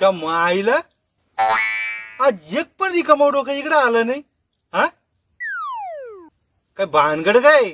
त्या माईला? आज एक पण रिकामा डोकं इकडे आलं नाही हा? काय भानगड काय?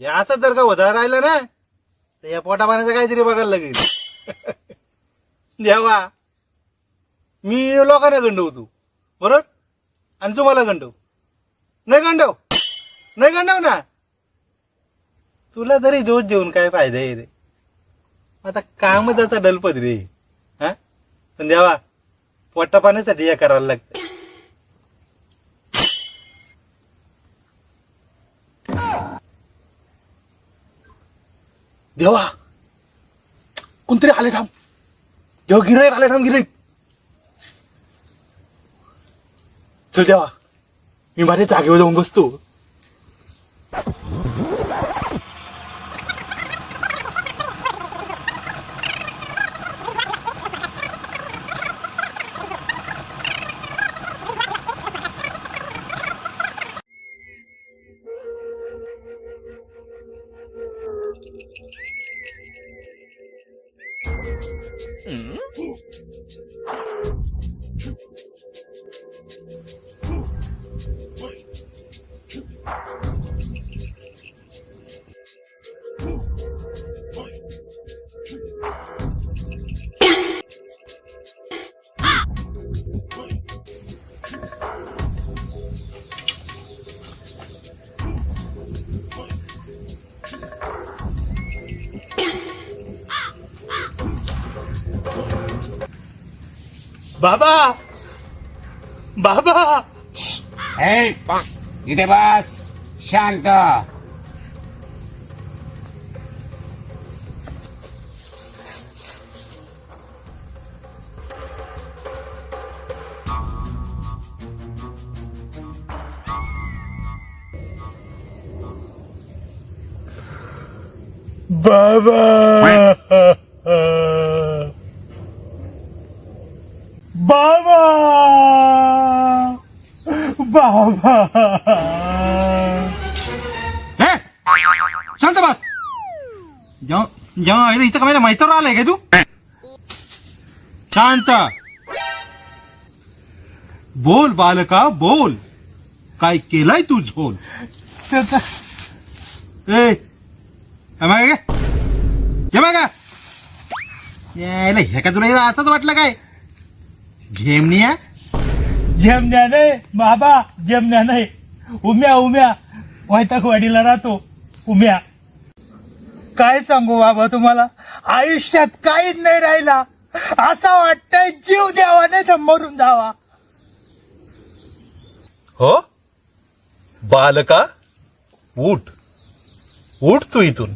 या आता जर का वधा राहिलं ना तर या पोटा पाण्याचं काहीतरी बघायला लागेल. देवा. मी लोकांना गंडवतो बरोबर? आणि तुम्हाला गंडव. नाही गंडव. नाही गंडव ना. तुला तरी दोष देऊन काय फायदा आहे रे? आता काम आता डलपत रे पण देवा पोटा पाण्यासाठी हे करायला लागतं देवा कोणतरी आले थांब. देवा गिराईक आले थांब गिराईक चल देवा मी माझ्या जागेवर जाऊन बसतो. Mm. बाबा बाबा ए, इथे बस शांत बाबा बाबा बाबा हे शांत बस. जेव्हा जेव्हा आईला इथं काय माहितीवर आलाय का तू? शांत. बोल बालका बोल. काय केलाय तू झोल? ए मागे काय हे मागा यायला हे का तुला असंच वाटलं काय? झेमनिया जेमण्या नाही बाबा जेमण्या नाही उम्या उम्या वैतागवाडीला राहतो उम्या काय सांगू बाबा तुम्हाला आयुष्यात काहीच नाही राहिला असा वाटतंय जीव द्यावा नाही तर मरून जावा हो बालका उठ उठ तू इथून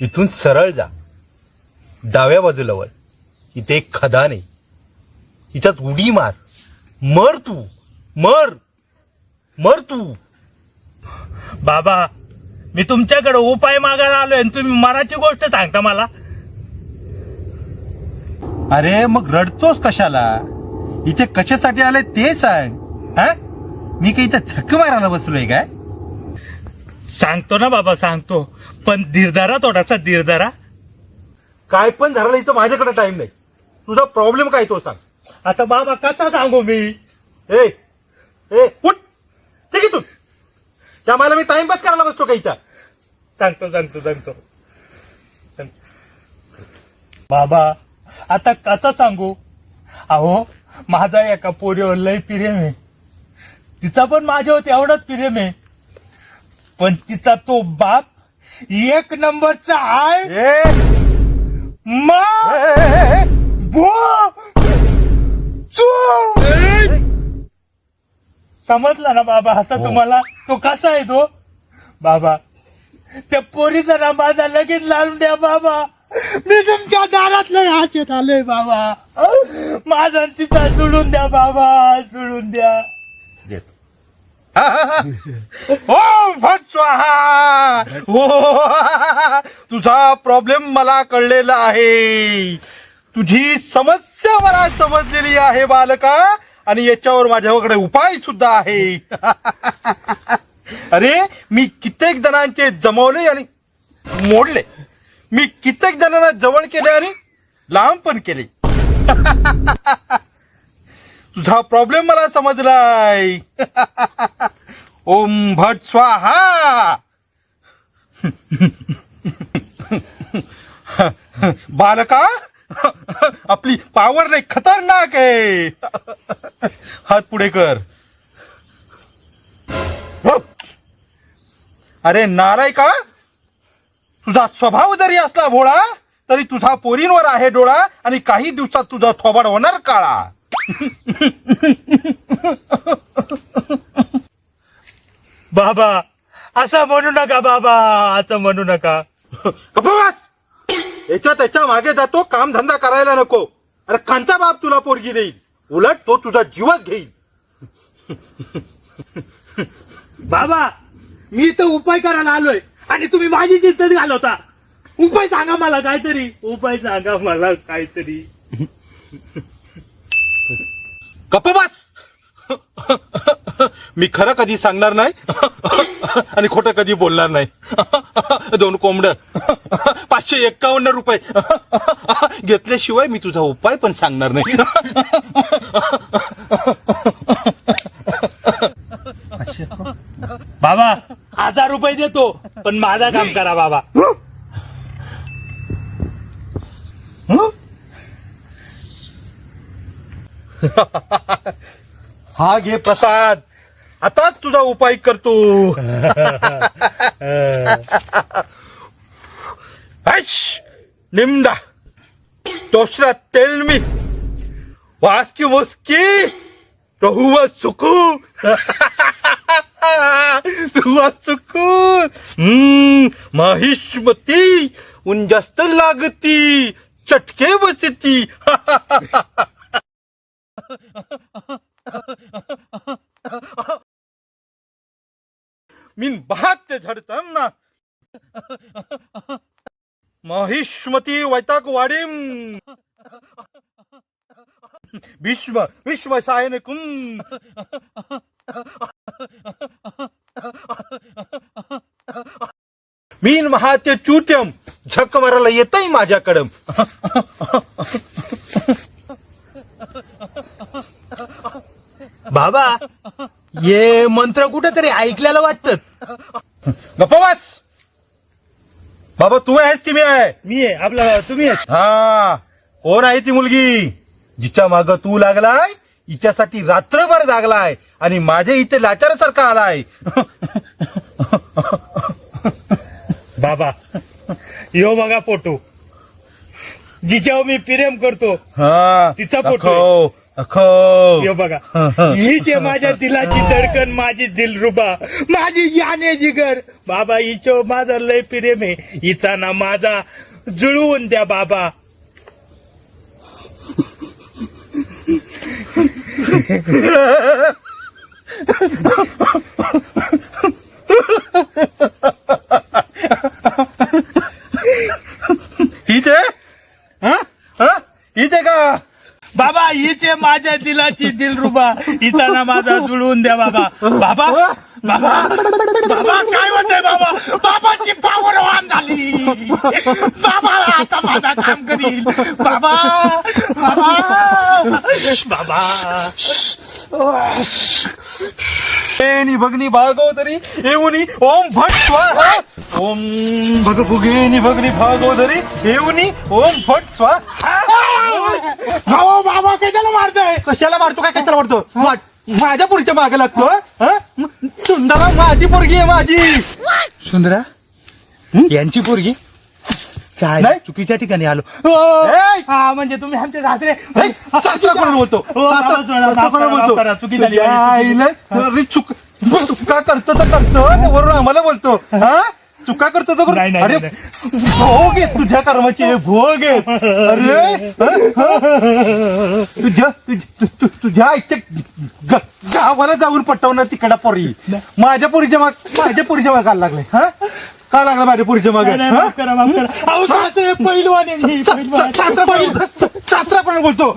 इथून सरळ जा डाव्या बाजूला वळ इथे एक खदान आहे इथं उडी मार मर तू मर मर तू. बाबा मी तुमच्याकडे उपाय मागायला आलोय आणि तुम्ही मराठी गोष्ट सांगता मला. अरे मग रडतोस कशाला? इथे कशासाठी आले ते सांग हा? मी काही इथं झक मारायला बसलोय काय? सांगतो ना बाबा सांगतो. पण धीरधारा थोडासा धीरधारा. काय पण धरायला इथं माझ्याकडे टाइम नाही. तुझा प्रॉब्लेम काय तो सांग. आता बाबा कसा सांगू मी? ए ए उठ! ठीक इथून. त्या मला मी टाइमपास करायला बसतो का इथं? सांगतो सांगतो सांगतो. सांग- बाबा आता कसं सांगू? अहो माझा एका पोरीवर लय प्रेम आहे. तिचा पण माझ्यावर एवढाच प्रेम आहे. पण तिचा तो बाप एक नंबरचा आहे. ए, मा ए, ए, ए, भो चू. समजलं ना बाबा आता हो. तुम्हाला? तो कसा आहे तो? बाबा त्या पोरीचा ना माझा लगेच लावून द्या बाबा. मी तुमच्या दारात लय हाचेत आलोय बाबा. माझा तिचा सोडून द्या बाबा सोडून द्या. हा, हा, हा. ओ भट स्वाहा. हो तुझा प्रॉब्लेम मला कळलेला आहे. तुझी समस्या मला समजलेली आहे बालका आणि याच्यावर माझ्याकडे उपाय सुद्धा आहे. अरे मी कित्येक जणांचे जमवले आणि मोडले. मी कित्येक जणांना जवळ केले आणि लांब पण केले. तुझा प्रॉब्लेम मला समजलाय. ओम भट स्वाहा. बालका आपली पावर लय खतरनाक आहे. हात पुढे कर. अरे नालाय का तुझा स्वभाव जरी असला भोळा तरी तुझा पोरींवर आहे डोळा आणि काही दिवसात तुझा थोबाड होणार काळा. बाबा असं म्हणू नका बाबा असं म्हणू नका. याच्या त्याच्यामागे जातो काम धंदा करायला नको. अरे कांचा बाप तुला पोरगी देईल. उलट तो तुझा जीवच घेईल. बाबा मी तर उपाय करायला आलोय. आणि तुम्ही माझी चिंतत घालवता. उपाय सांगा मला काहीतरी. उपाय सांगा मला काहीतरी. कपवास मी खरं कधी सांगणार नाही आणि खोटं कधी बोलणार नाही. दोन कोंबड. पाचशे एक्कावन्न रुपये. घेतल्याशिवाय मी तुझा उपाय पण सांगणार नाही. बाबा हजार रुपये देतो पण माझा काम करा बाबा. हा घे प्रसाद. आताच तुझा उपाय करतो. हश निमडा तोशरा तेल मी. वासकी मुस्की. रहुआ सुकू. रहुआ सुकू. हम्म माहिष्मती. उन जास्त लागती. चटके बसती. मीन बहात झडतम ना महिष्मती वैताग वाडीम भीष्म विश्व सायन कुम। मीन महात्य च्युत्यम झक मारायला येतय माझ्याकडं। बाबा ये मंत्र कुठेतरी ऐकल्याला वाटत। गप्पावास बाबा तू आहेस की मी आहे? मी आहे आपला तुम्ही आहेत? हा. कोण आहे ती मुलगी? जिच्या माग तू लागलाय हिच्यासाठी रात्रभर जागलाय आणि माझ्या इथे लाचारासारखा आलाय. बाबा यो बघा फोटो जिच्यावर मी प्रेम करतो हा. तिचा दाखव, दाखव. यो बघा. हीच आहे माझ्या दिलाची धडकन माझी दिलरुबा माझी याने जिगर. बाबा हिचो माझा लय प्रेम आहे. हिचा ना माझा. जुळवून द्या बाबा. हीच? हा? हा? हीच का? बाबा हीच माझ्या दिलाची दिलरुबा. हिचा ना माझा जुळवून द्या बाबा. बाबा बाबा. बाबा काय म्हणतोय बाबा? बाबाची पावर वान झाली. बाबा आता माझा काम करील बाबा बाबा बाबा. एनी भगनी भागवदरी येऊनी ओम भट स्वाहा. ओम भग भुगेनी भगनी भागवदरी येऊनी ओम भट स्वाहा. अहो बाबा कशाला मारतोय? कशाला मारतो काय कशाला मारतो? मा- माझ्या पोरीच्या मागे लागतो हं? माझी पोरगी आहे माझी. सुंदरा यांची पोरगी? नाही. चुकीच्या ठिकाणी आलो. ए! हा म्हणजे तुम्ही आमचे सासरे. बोलतो? हो, बोलतो? चुकी झाली, चुकी. करतो तर करतो वरून आम्हाला बोलतो. हा. चुका करतो तर नाही, नाही, अरे भोग आहे तुझ्या कर्माची भोग आहे अरे हं? तुझ्या तुझ्या आईच्या ग- गावाला जाऊन पटवणार तिकडा पोरी. माझ्या पोरीच्या माग माझ्या पोरीच्या माग लागलाय हा? का लागला माझ्या पोरीच्या मागे. सासरे पहिलवान. शास्त्र शास्त्र बोलतो.